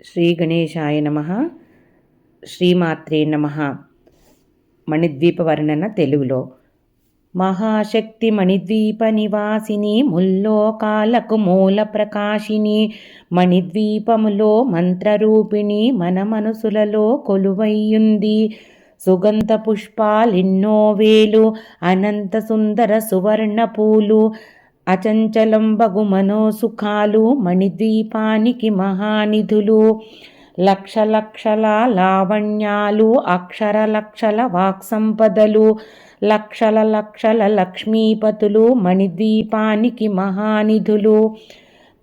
శ్రీ గణేశాయ నమ. శ్రీమాత్రే నమ. మణిద్వీప వర్ణన తెలుగులో. మహాశక్తి మణిద్వీప నివాసిని ముల్లోకాలకు మూల ప్రకాశిని మణిద్వీపములో మంత్రరూపిణి మన మనసులలో కొలువయ్యుంది. సుగంధ పుష్పాలెన్నో వేలు అనంత సుందర సువర్ణ పూలు అచంచలం బగు మనోసుఖాలు మణిద్వీపానికి మహానిధులు. లక్ష లక్షల లావణ్యాలు అక్షర లక్షల వాక్సంపదలు లక్షల లక్షల లక్ష్మీపతులు మణిద్వీపానికి మహానిధులు.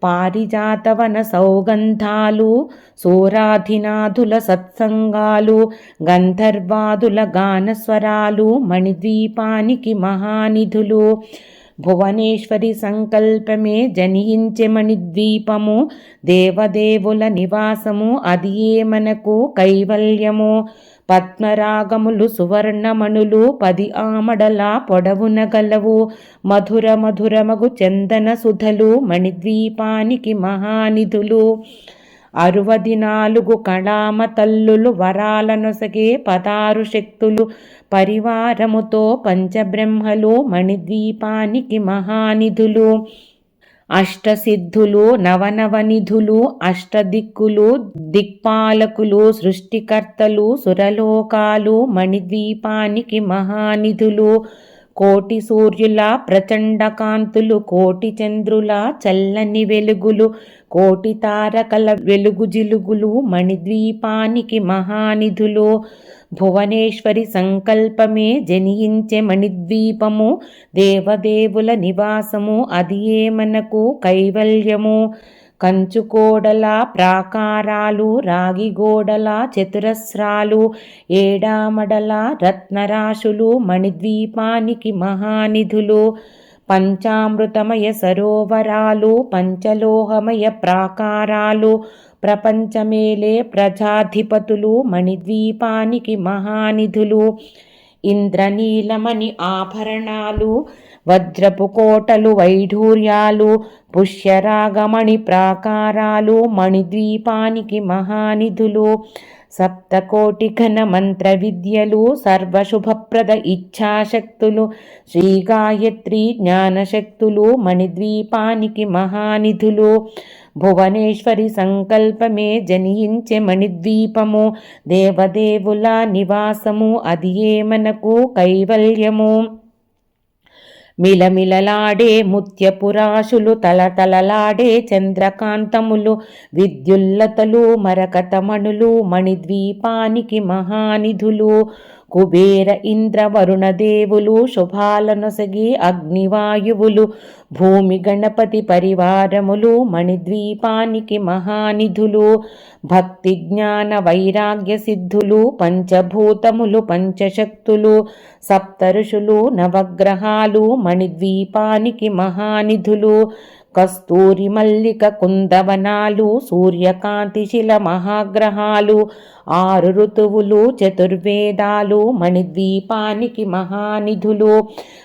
పారిజాతవన సౌగంధాలు సోరాధినాథుల సత్సంగాలు గంధర్వాదుల గానస్వరాలు మణిద్వీపానికి మహానిధులు. భువనేశ్వరి సంకల్పమే జనియించె మణిద్వీపము దేవదేవుల నివాసము అది ఏ మనకు కైవల్యము? పద్మరాగములు సువర్ణమణులు పది ఆమడల పొడవున గలవు మధుర మధురమగు చందన సుధలు మణిద్వీపానికి మహానిధులు. అరవది నాలుగు కళామ తల్లులు వరాలనొసగే పదారు శక్తులు పరివారముతో పంచబ్రహ్మలు మణిద్వీపానికి మహానిధులు. అష్టసిద్ధులు నవనవనిధులు అష్టదిక్కులు దిక్పాలకులు సృష్టికర్తలు సురలోకాలు మణిద్వీపానికి మహానిధులు. కోటి సూర్యుల ప్రచండ కాంతులు కోటి చంద్రుల చల్లని వెలుగులు కోటి తారకల వెలుగు జిలుగులు మణిద్వీపానికి మహానిధులు. భువనేశ్వరి సంకల్పమే జనియించే మణిద్వీపము దేవదేవుల నివాసము అది ఏ మనకు కైవల్యము? కంచుకోడల ప్రాకారాలు రాగిగోడల చతురస్రాలు ఏడామడల రత్నరాశులు మణిద్వీపానికి మహానిధులు పంచామృతమయ సరోవరాలు పంచలోహమయ ప్రాకారాలు ప్రపంచమేలే ప్రజాధిపతులు మణిద్వీపానికి మహానిధులు ఇంద్రనీలమణి ఆభరణాలు వజ్రపు కోటలు వైఢూర్యాలు పుష్యరాగమణి ప్రాకారాలు మణిద్వీపానికి మహానిధులు సప్తకోటి ఘన మంత్ర విద్యలు సర్వశుభప్రద ఇచ్ఛాశక్తులు శ్రీ గాయత్రి జ్ఞానశక్తులు మణిద్వీపానికి మహానిధులు భువనేశ్వరి సంకల్పమే జనించే మణిద్వీపము దేవదేవుల నివాసము అది ఏ మనకు కైవల్యము? మిలమిలలాడే ముత్యపురాశులు తలతలలాడే చంద్రకాంతములు విద్యుల్లతలు మరకతమణులు మణిద్వీపానికి మహానిధులు. కుబేర ఇంద్ర వరుణ దేవులు శుభాలనొసగి అగ్నివాయువులు భూమి గణపతి పరివారములు మణిద్వీపానికి మహానిధులు భక్తి జ్ఞాన వైరాగ్య సిద్ధులు పంచభూతములు పంచశక్తులు సప్తరుషులు నవగ్రహాలు మణిద్వీపానికి మహానిధులు కస్తూరి మల్లిక కుందవనాలు సూర్యకాంతి శిల మహాగ్రహాలు ఆరు ఋతువులు చతుర్వేదాలు మణిద్వీపానికి మహానిధులు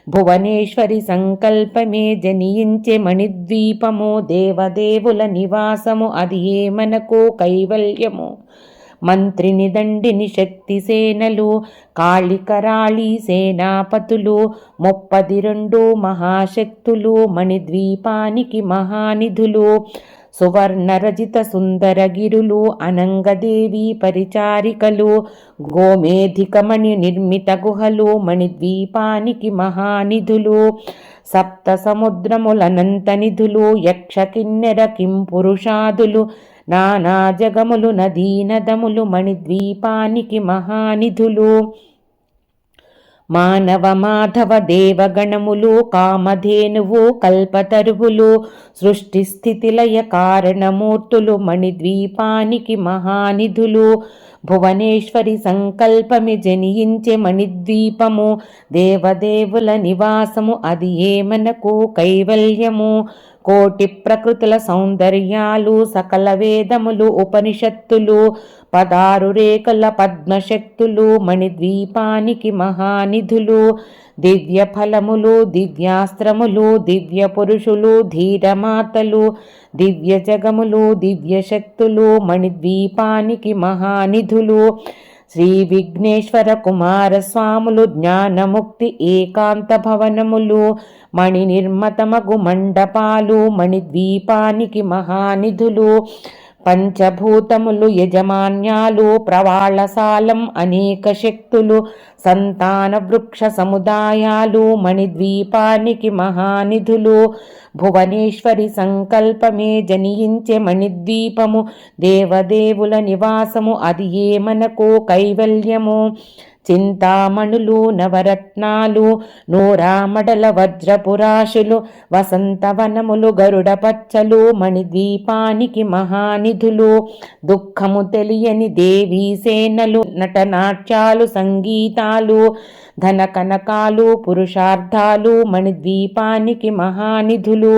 భువనేశ్వరి సంకల్పమే జనియించే మణిద్వీపము దేవదేవుల నివాసము అది ఏ మనకు కైవల్యము? మంత్రిని దండిని శక్తి సేనలు కాళికరాళి సేనాపతులు ముప్పది రెండు మహాశక్తులు మణిద్వీపానికి మహానిధులు సువర్ణరజిత సుందరగిరులు అనంగదేవి పరిచారికలు గోమేధికమణి నిర్మిత గుహలు మణిద్వీపానికి మహానిధులు సప్త సముద్రములనంత నిధులు యక్ష కిన్నెర కింపురుషాదులు నానా జగములు నదీనదములు మణిద్వీపానికి మహానిధులు. మానవ మాధవ దేవగణములు కామధేనువు కల్పతరువులు సృష్టి స్థితిలయ కారణమూర్తులు మణిద్వీపానికి మహానిధులు. భువనేశ్వరి సంకల్పమి జనియించే మణిద్వీపము దేవదేవుల నివాసము అది ఏమనకు కైవల్యము? కోటి ప్రకృతుల సౌందర్యాలు సకల వేదములు ఉపనిషత్తులు పదారు రేఖల పద్మశక్తులు మణిద్వీపానికి మహానిధులు దివ్య ఫలములు దివ్యాస్త్రములు దివ్య పురుషులు ధీరమాతలు దివ్య జగములు దివ్య శక్తులు మణిద్వీపానికి మహానిధులు శ్రీ విఘ్నేశ్వర కుమారస్వాములు జ్ఞానముక్తి ఏకాంత భవనములు మణి నిర్మతమగు మండపాలు మణిద్వీపానికి మహానిధులు పంచభూతములు యజమాన్యాలు ప్రవాళసాలం అనేక శక్తులు సంతాన వృక్ష సముదాయాలు మణిద్వీపానికి మహానిధులు భువనేశ్వరి సంకల్పమే జనియించే మణిద్వీపము దేవదేవుల నివాసము అది ఏ మనకు కైవల్యము? చింతామణులు నవరత్నాలు నూరామడల వజ్రపురాశులు వసంతవనములు గరుడ పచ్చలు మణిద్వీపానికి మహానిధులు దుఃఖము తెలియని దేవీ సేనలు నటనాట్యాలు సంగీతాలు ధన కనకాలు పురుషార్థాలు మణిద్వీపానికి మహానిధులు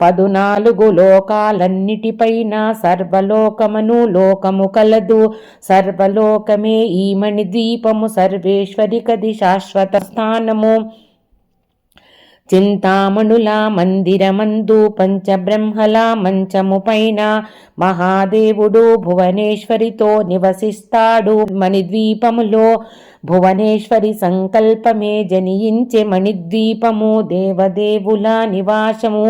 పదునాలుగు లోకాలన్నిటిపైన సర్వలోకమను లోకము కలదు. సర్వలోకమే ఈ మణిద్వీపము సర్వేశ్వరికది శాశ్వత స్థానము. చింతామణుల మందిరమందు పంచబ్రహ్మల మంచము పైన మహాదేవుడు భువనేశ్వరితో నివసిస్తాడు. మణిద్వీపములో భువనేశ్వరి సంకల్పమే జనియించే మణిద్వీపము దేవదేవుల నివాసము.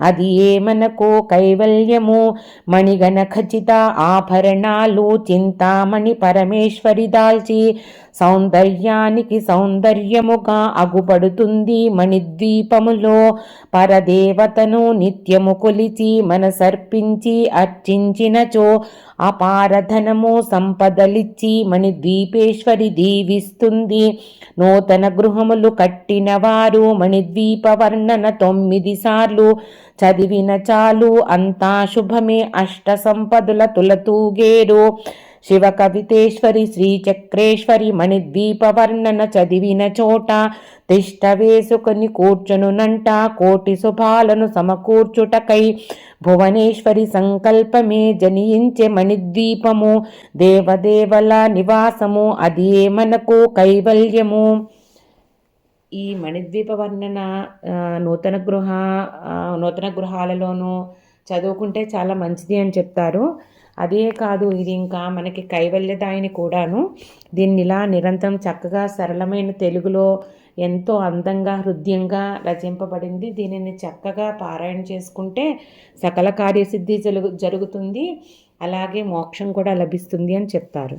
అది ఏమనకో కైవల్యము. మణిగణ ఖచ్చిత ఆభరణాలు చింతామణి పరమేశ్వరి దాల్చి సౌందర్యానికి సౌందర్యముగా అగుపడుతుంది మణిద్వీపములో. పరదేవతను నిత్యము కొలిచి మనసర్పించి అర్చించినచో అపారధనము సంపదలిచ్చి మణిద్వీపేశ్వరి దీవిస్తుంది. నూతన గృహములు కట్టిన వారు మణిద్వీప వర్ణన తొమ్మిది సార్లు. చదివిన చాలు అంతా శుభమే అష్ట సంపదుల తులతూగేరు. శివ కవితేశ్వరి శ్రీచక్రేశ్వరి మణిద్వీప వర్ణన చదివిన చోట తిష్ట వేసుకొని కూర్చునునంట కోటి శుభాలను సమకూర్చుటకై భువనేశ్వరి సంకల్పమే జనియించే మణిద్వీపము దేవదేవల నివాసము అది మనకు కైవల్యము ఈ మణిద్వీప వర్ణన నూతన గృహ నూతన గృహాలలోనూ చదువుకుంటే చాలా మంచిది అని చెప్తారు. అదే కాదు ఇది ఇంకా మనకి కైవల్యదాయిని కూడాను దీన్ని ఇలా నిరంతరం చక్కగా సరళమైన తెలుగులో ఎంతో అందంగా హృదయంగా రచింపబడింది. దీనిని చక్కగా పారాయణ చేసుకుంటే సకల కార్యసిద్ధి జరుగు జరుగుతుంది. అలాగే మోక్షం కూడా లభిస్తుంది అని చెప్తారు.